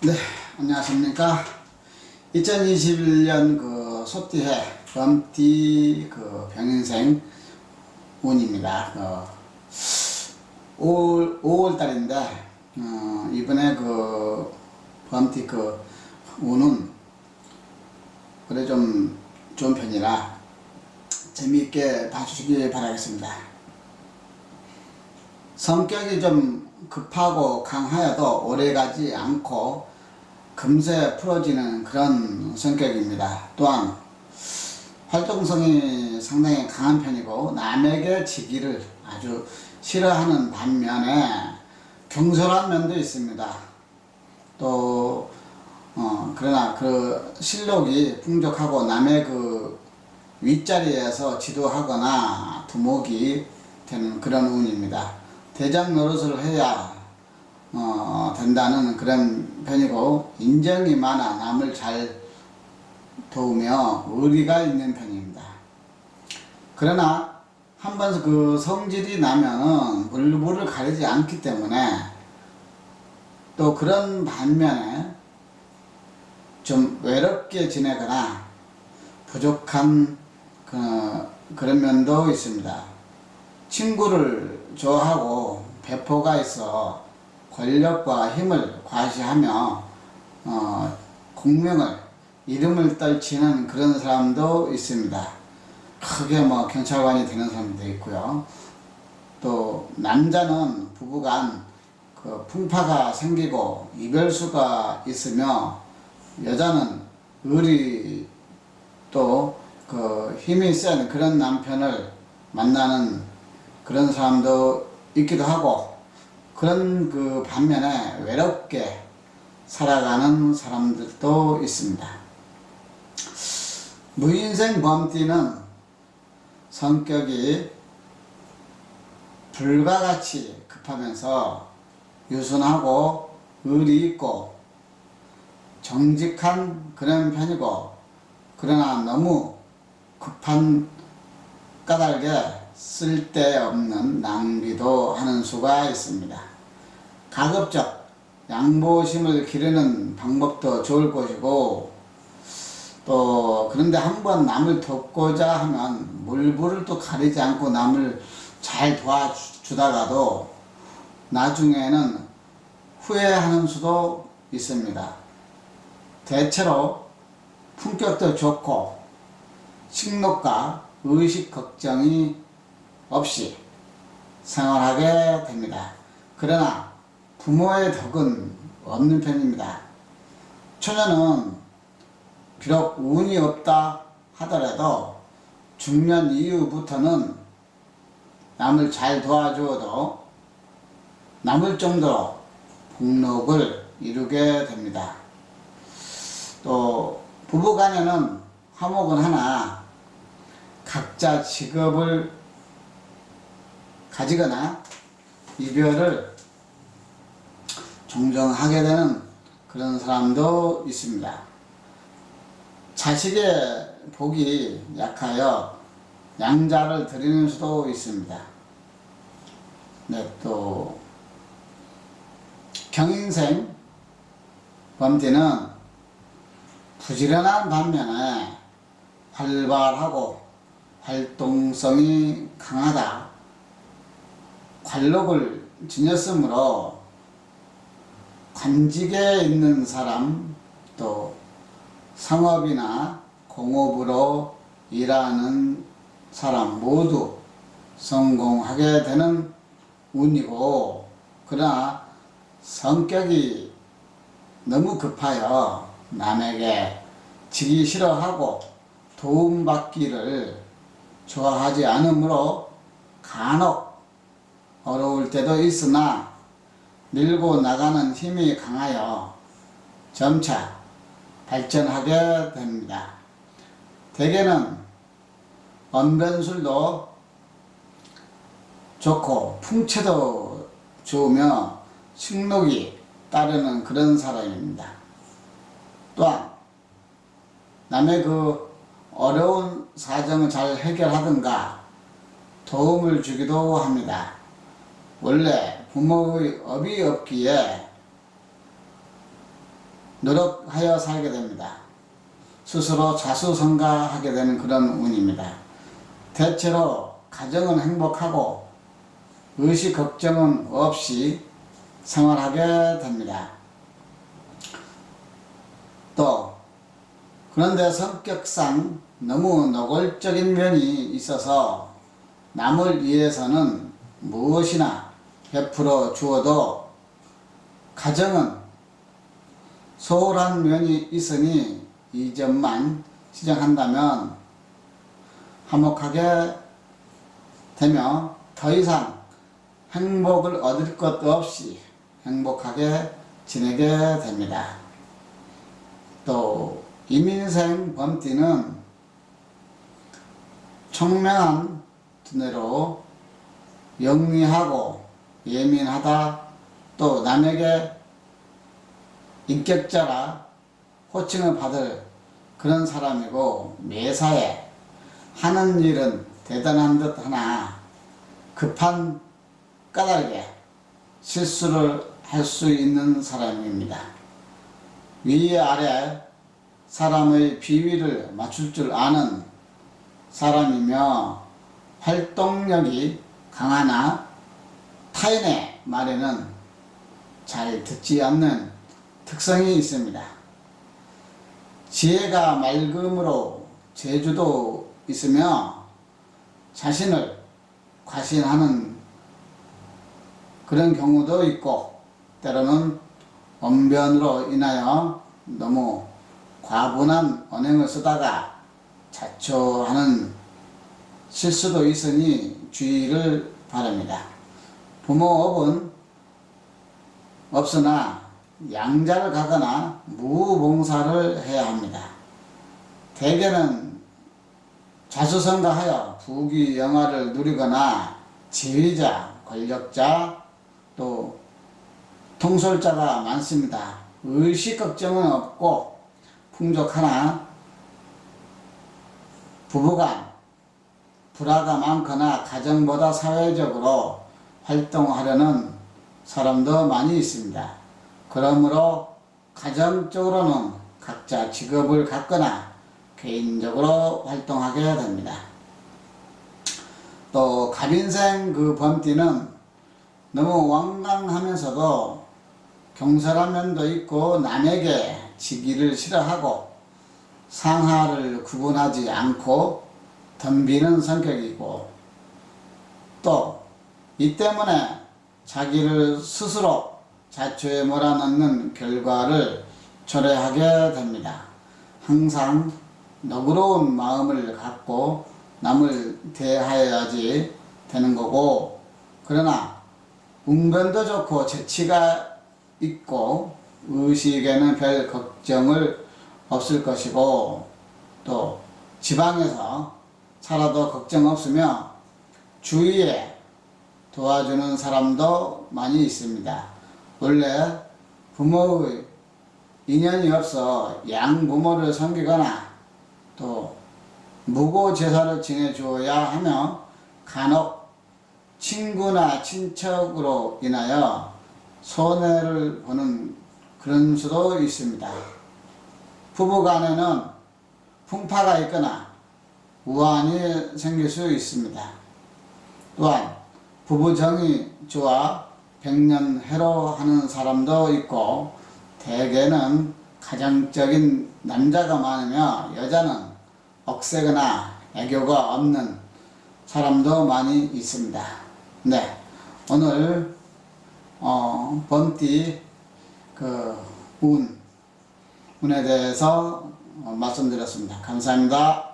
네, 안녕하십니까. 2021년 그 소띠해 범띠 그 병인생 운입니다. 그 5월, 5월 달인데, 어, 이번에 그 범띠 그 운은 그래 좀 좋은 편이라 재미있게 봐주시기 바라겠습니다. 성격이 좀 급하고 강하여도 오래가지 않고 금세 풀어지는 그런 성격입니다. 또한 활동성이 상당히 강한 편이고 남에게 지기를 아주 싫어하는 반면에 경솔한 면도 있습니다. 또 어, 그러나 그 실력이 풍족하고 남의 그 윗자리에서 지도하거나 두목이 되는 그런 운입니다. 대장 노릇을 해야 어, 된다는 그런 편이고 인정이 많아 남을 잘 도우며 의리가 있는 편입니다. 그러나 한번 그 성질이 나면은 물불을 가리지 않기 때문에 또 그런 반면에 좀 외롭게 지내거나 부족한 그, 그런 면도 있습니다. 친구를 좋아하고 배포가 있어 권력과 힘을 과시하며 어, 공명을 이름을 떨치는 그런 사람도 있습니다. 크게 뭐 경찰관이 되는 사람도 있고요. 또 남자는 부부간 그 풍파가 생기고 이별수가 있으며 여자는 의리 또그 힘이 센 그런 남편을 만나는 그런 사람도 있기도 하고 그런 그 반면에 외롭게 살아가는 사람들도 있습니다. 무인생 범띠는 성격이 불과 같이 급하면서 유순하고 의리 있고 정직한 그런 편이고 그러나 너무 급한 까닭에 쓸데없는 낭비도 하는 수가 있습니다. 가급적 양보심을 기르는 방법도 좋을 것이고 또 그런데 한번 남을 돕고자 하면 물불을 또 가리지 않고 남을 잘 도와주다가도 나중에는 후회하는 수도 있습니다. 대체로 품격도 좋고 식록과 의식 걱정이 없이 생활하게 됩니다. 그러나 부모의 덕은 없는 편입니다. 처녀는 비록 운이 없다 하더라도 중년 이후부터는 남을 잘 도와주어도 남을 정도로 복록을 이루게 됩니다. 또 부부간에는 화목은 하나 각자 직업을 가지거나 이별을 종종 하게 되는 그런 사람도 있습니다. 자식의 복이 약하여 양자를 드리는 수도 있습니다. 네, 또 경인생 범띠는 부지런한 반면에 활발하고 활동성이 강하다. 관록을 지녔으므로 관직에 있는 사람 또 상업이나 공업으로 일하는 사람 모두 성공하게 되는 운이고 그러나 성격이 너무 급하여 남에게 지기 싫어하고 도움받기를 좋아하지 않으므로 간혹 어려울 때도 있으나 밀고 나가는 힘이 강하여 점차 발전하게 됩니다. 대개는 언변술도 좋고 풍채도 좋으며 식록이 따르는 그런 사람입니다. 또한 남의 그 어려운 사정을 잘 해결하든가 도움을 주기도 합니다. 원래 부모의 업이 없기에 노력하여 살게 됩니다. 스스로 자수성가하게 되는 그런 운입니다. 대체로 가정은 행복하고 의식 걱정은 없이 생활하게 됩니다. 또 그런데 성격상 너무 노골적인 면이 있어서 남을 위해서는 무엇이나 베풀어 주어도 가정은 소홀한 면이 있으니 이 점만 시정한다면 화목하게 되며 더 이상 행복을 얻을 것 없이 행복하게 지내게 됩니다. 또 이민생 범띠는 총명한 두뇌로 영리하고 예민하다 또 남에게 인격자라 호칭을 받을 그런 사람이고 매사에 하는 일은 대단한 듯 하나 급한 까닭에 실수를 할 수 있는 사람입니다. 위아래 사람의 비위를 맞출 줄 아는 사람이며 활동력이 강하나 타인의 말에는 잘 듣지 않는 특성이 있습니다. 지혜가 맑음으로 재주도 있으며 자신을 과신하는 그런 경우도 있고 때로는 언변으로 인하여 너무 과분한 언행을 쓰다가 자초하는 실수도 있으니 주의를 바랍니다. 부모업은 없으나 양자를 가거나 무봉사를 해야 합니다. 대개는 자수성가하여 부귀영화를 누리거나 지휘자, 권력자, 또 통솔자가 많습니다. 의식 걱정은 없고 풍족하나 부부간 불화가 많거나 가정보다 사회적으로 활동하려는 사람도 많이 있습니다. 그러므로 가정적으로는 각자 직업을 갖거나 개인적으로 활동하게 됩니다. 또 갑인생 그 범띠는 너무 완강하면서도 경솔한 면도 있고 남에게 지기를 싫어하고 상하를 구분하지 않고 덤비는 성격이고 또 이 때문에 자기를 스스로 자초에 몰아넣는 결과를 초래하게 됩니다. 항상 너그러운 마음을 갖고 남을 대하여야지 되는 거고 그러나 운변도 좋고 재치가 있고 의식에는 별 걱정을 없을 것이고 또 지방에서 살아도 걱정 없으며 주위에 도와주는 사람도 많이 있습니다. 원래 부모의 인연이 없어 양부모를 섬기거나 또 무고 제사를 지내주어야 하며 간혹 친구나 친척으로 인하여 손해를 보는 그런 수도 있습니다. 부부 간에는 풍파가 있거나 우환이 생길 수 있습니다. 또한 부부 정이 좋아 백년해로 하는 사람도 있고 대개는 가정적인 남자가 많으며 여자는 억세거나 애교가 없는 사람도 많이 있습니다. 네, 오늘 어, 범띠 그 운, 운에 대해서 어, 말씀드렸습니다. 감사합니다.